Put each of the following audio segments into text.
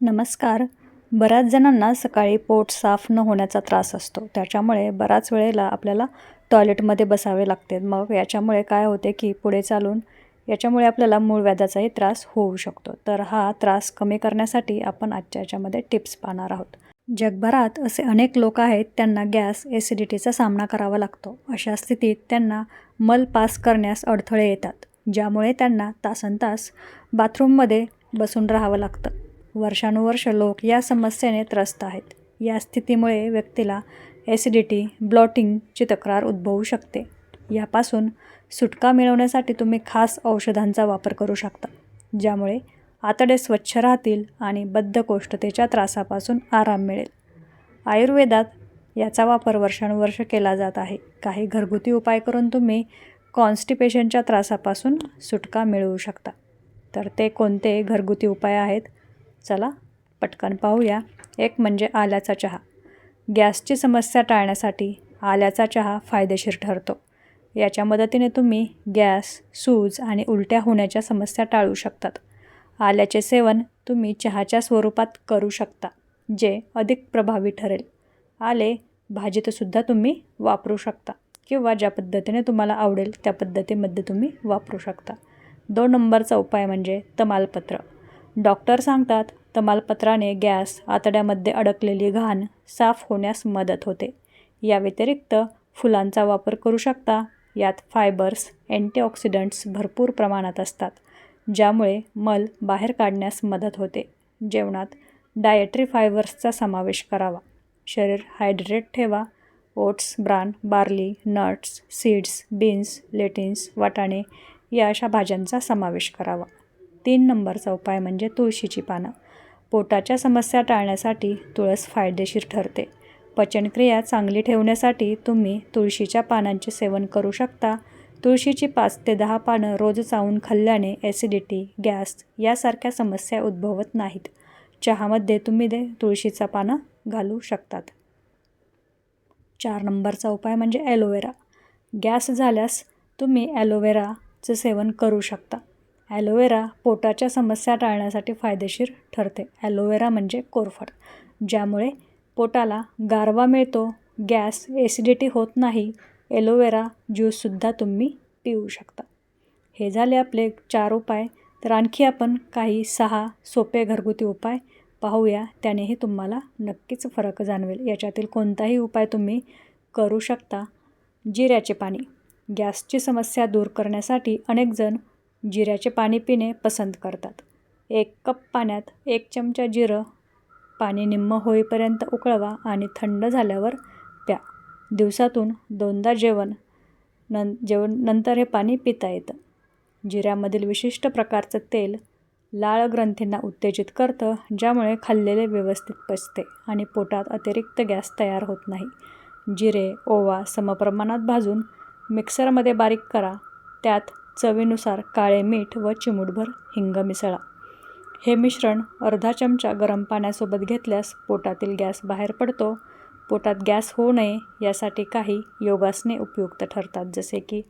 नमस्कार. बऱ्याच जणांना सकाळी पोट साफ न होण्याचा त्रास असतो. त्याच्यामुळे बऱ्याच वेळेला आपल्याला टॉयलेटमध्ये बसावे लागते. मग याच्यामुळे काय होते की पुढे चालून याच्यामुळे आपल्याला मूळ व्याधाचाही त्रास होऊ शकतो. तर हा त्रास कमी करण्यासाठी आपण आजच्या याच्यामध्ये टिप्स पाहणार आहोत. जगभरात असे अनेक लोक आहेत त्यांना गॅस ॲसिडिटीचा सामना करावा लागतो. अशा स्थितीत त्यांना मल पास करण्यास अडथळे येतात ज्यामुळे त्यांना तासनतास बाथरूममध्ये बसून राहावं लागतं. वर्षानुवर्ष लोक या समस्येने त्रस्त आहेत. या स्थितीमुळे व्यक्तीला ॲसिडिटी ब्लॉटिंगची तक्रार उद्भवू शकते. यापासून सुटका मिळवण्यासाठी तुम्ही खास औषधांचा वापर करू शकता ज्यामुळे आतडे स्वच्छ राहतील आणि बद्धकोष्ठतेच्या त्रासापासून आराम मिळेल. आयुर्वेदात याचा वापर वर्षानुवर्ष केला जात आहे. काही घरगुती उपाय करून तुम्ही कॉन्स्टिपेशनच्या त्रासापासून सुटका मिळवू शकता. तर ते कोणते घरगुती उपाय आहेत? चला पटकन पाहूया. एक म्हणजे आल्याचा चहा. गॅसची समस्या टाळण्यासाठी आल्याचा चहा फायदेशीर ठरतो. याच्या मदतीने तुम्ही गॅस सूज आणि उलट्या होण्याच्या समस्या टाळू शकतात. आल्याचे सेवन तुम्ही चहाच्या स्वरूपात करू शकता जे अधिक प्रभावी ठरेल. आले भाजीतसुद्धा तुम्ही वापरू शकता किंवा ज्या पद्धतीने तुम्हाला आवडेल त्या पद्धतीमध्ये तुम्ही वापरू शकता. दोन नंबरचा उपाय म्हणजे तमालपत्र. डॉक्टर सांगतात तमालपत्राने गॅस आतड्यामध्ये अडकलेली घाण साफ होण्यास मदत होते. या व्यतिरिक्त फुलांचा वापर करू शकता. यात फायबर्स अँटीऑक्सिडंट्स भरपूर प्रमाणात असतात ज्यामुळे मल बाहेर काढण्यास मदत होते. जेवणात डायटरी फायबर्सचा समावेश करावा. शरीर हायड्रेट ठेवा. Oats bran barley nuts seeds beans lentils वाटाणे या अशा भाज्यांचा समावेश करावा. तीन नंबरचा उपाय म्हणजे तुळशीची पानं. पोटाच्या समस्या टाळण्यासाठी तुळस फायदेशीर ठरते. पचनक्रिया चांगली ठेवण्यासाठी तुम्ही तुळशीच्या पानांचे सेवन करू शकता. तुळशीची पाच ते दहा पानं रोज चावून खाल्ल्याने ॲसिडिटी गॅस यासारख्या समस्या उद्भवत नाहीत. चहामध्ये तुम्ही दे तुळशीचा पानं घालू शकतात. चार नंबरचा उपाय म्हणजे ॲलोवेरा. गॅस झाल्यास तुम्ही ॲलोवेराचं सेवन करू शकता. ॲलोवेरा पोटाच्या समस्या टाळण्यासाठी फायदेशीर ठरते. ॲलोवेरा म्हणजे कोरफड ज्यामुळे पोटाला गारवा मिळतो गॅस ॲसिडिटी होत नाही एलोवेरा ज्यूससुद्धा तुम्ही पिऊ शकता. हे झाले आपले चार उपाय तर आणखी आपण काही सहा सोपे घरगुती उपाय पाहूया त्यानेही तुम्हाला नक्कीच फरक जाणवेल. याच्यातील कोणताही उपाय तुम्ही करू शकता. जिऱ्याचे पाणी गॅसची समस्या दूर करण्यासाठी अनेकजण जिऱ्याचे पाणी पिणे पसंत करतात. एक कप पाण्यात एक चमचा जिरं पाणी निम्म होईपर्यंत उकळवा आणि थंड झाल्यावर प्या. दिवसातून दोनदा जेवण नं जेवण नंतर हे पाणी पिता येतं. जिऱ्यामधील विशिष्ट प्रकारचं तेल लाळ ग्रंथींना उत्तेजित करतं ज्यामुळे खाल्लेले व्यवस्थित पचते आणि पोटात अतिरिक्त गॅस तयार होत नाही. जिरे ओवा समप्रमाणात भाजून मिक्सरमध्ये बारीक करा. त्यात चवीनुसार काळे मीठ व चिमूटभर हिंग मिसळा. हे मिश्रण अर्धा चमचा गरम पाण्यासोबत घेतल्यास पोटातील गॅस बाहेर पडतो. पोटात गॅस होऊ नये यासाठी काही योगासने उपयुक्त ठरतात जसे की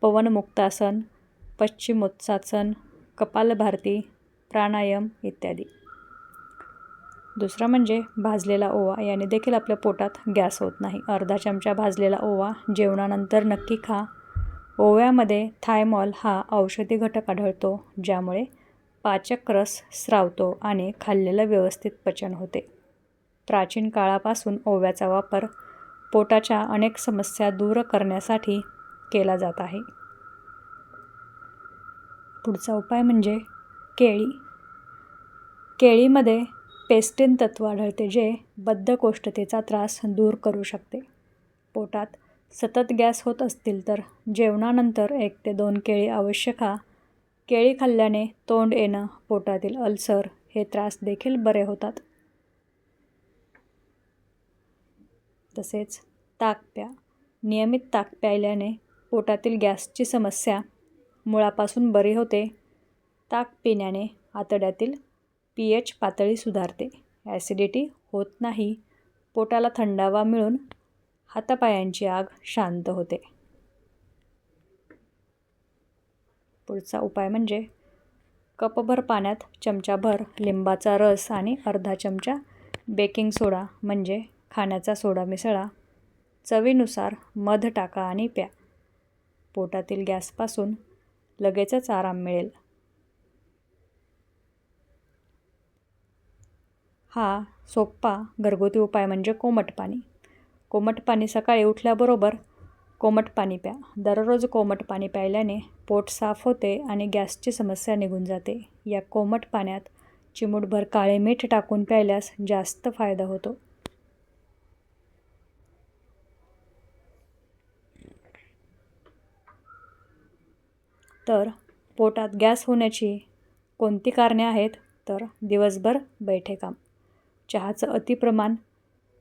पवनमुक्तासन पश्चिमोत्सासन कपालभारती प्राणायाम इत्यादी. दुसरं म्हणजे भाजलेला ओवा. याने देखील आपल्या पोटात गॅस होत नाही. अर्धा चमचा भाजलेला ओवा जेवणानंतर नक्की खा. ओव्यामध्ये थायमॉल हा औषधी घटक आढळतो ज्यामुळे पाचक रस स्रावतो आणि खाल्लेलं व्यवस्थित पचन होते. प्राचीन काळापासून ओव्याचा वापर पोटाच्या अनेक समस्या दूर करण्यासाठी केला जात आहे. पुढचा उपाय म्हणजे केळी. केळीमध्ये पेस्टिन तत्व आढळते जे बद्धकोष्ठतेचा त्रास दूर करू शकते. पोटात सतत गॅस होत असतील तर जेवणानंतर एक ते दोन केळी अवश्य खा. केळी खाल्ल्याने तोंड येणं पोटातील अल्सर हे त्रास देखील बरे होतात. तसेच ताक प्या नियमित ताक प्यायल्याने पोटातील गॅसची समस्या मुळापासून बरी होते. ताक पिण्याने आतड्यातील पी एच पातळी सुधारते. ॲसिडिटी होत नाही. पोटाला थंडावा मिळून हातापायांची आग शांत होते. पुढचा उपाय म्हणजे कपभर पाण्यात चमचाभर लिंबाचा रस आणि अर्धा चमचा बेकिंग सोडा म्हणजे खाण्याचा सोडा मिसळा. चवीनुसार मध टाका आणि प्या. पोटातील गॅसपासून लगेचच आराम मिळेल. हा सोप्पा घरगुती उपाय म्हणजे कोमट पाणी. कोमट पाणी सकाळी उठल्याबरोबर कोमट पाणी प्या. दररोज कोमट पाणी प्यायल्याने पोट साफ होते आणि गॅसची समस्या निघून जाते. या कोमट पाण्यात चिमूटभर काळे मीठ टाकून प्यायल्यास जास्त फायदा होतो. तर पोटात गॅस होण्याची कोणती कारणे आहेत? तर दिवसभर बैठे काम. चहाचं अतिप्रमाण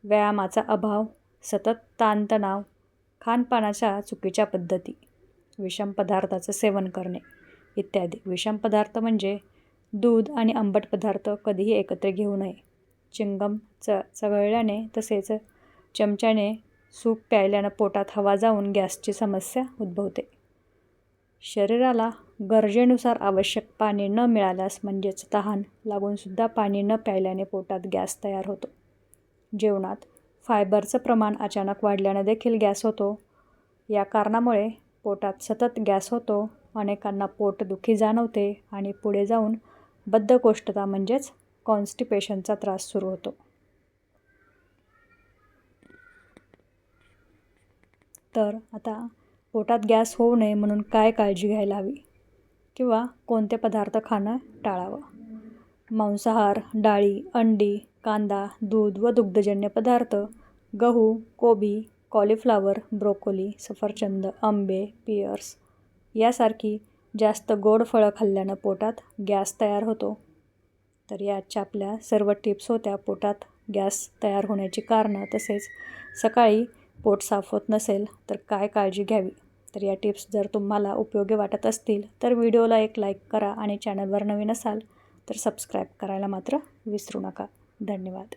व्यायामाचा अभाव सतत ताणतणाव खानपानाच्या चुकीच्या पद्धती विषम पदार्थाचं सेवन करणे इत्यादी. विषम पदार्थ म्हणजे दूध आणि आंबट पदार्थ कधीही एकत्र घेऊ नये. चिंगम च चघळल्याने तसेच चमच्याने सूप प्यायल्यानं पोटात हवा जाऊन गॅसची समस्या उद्भवते. शरीराला गरजेनुसार आवश्यक पाणी न मिळाल्यास म्हणजेच तहान लागूनसुद्धा पाणी न प्यायल्याने पोटात गॅस तयार होतो. जेवणात फायबरचं प्रमाण अचानक वाढल्यानं देखील गॅस होतो. या कारणामुळे पोटात सतत गॅस होतो अनेकांना पोटदुखी जाणवते आणि पुढे जाऊन बद्धकोष्ठता म्हणजेच कॉन्स्टिपेशनचा त्रास सुरू होतो. तर आता पोटात गॅस होऊ नये म्हणून काय काळजी घ्यायला हवी? किंवा कोणते पदार्थ खाणं टाळावं? मांसाहार डाळी अंडी कांदा दूध व दुग्धजन्य पदार्थ गहू कोबी कॉलीफ्लावर ब्रोकोली सफरचंद आंबे पियर्स यासारखी जास्त गोड फळं खाल्ल्यानं पोटात गॅस तयार होतो. तर याच्या आपल्या सर्व टिप्स होत्या. पोटात गॅस तयार होण्याची कारणं तसेच सकाळी पोट साफ होत नसेल तर काय काळजी घ्यावी? तर या टिप्स जर तुम्हाला उपयोगी वाटत असतील तर व्हिडिओला एक लाईक करा आणि चॅनलवर नवीन असाल तर सबस्क्राईब करायला मात्र विसरू नका. धन्यवाद.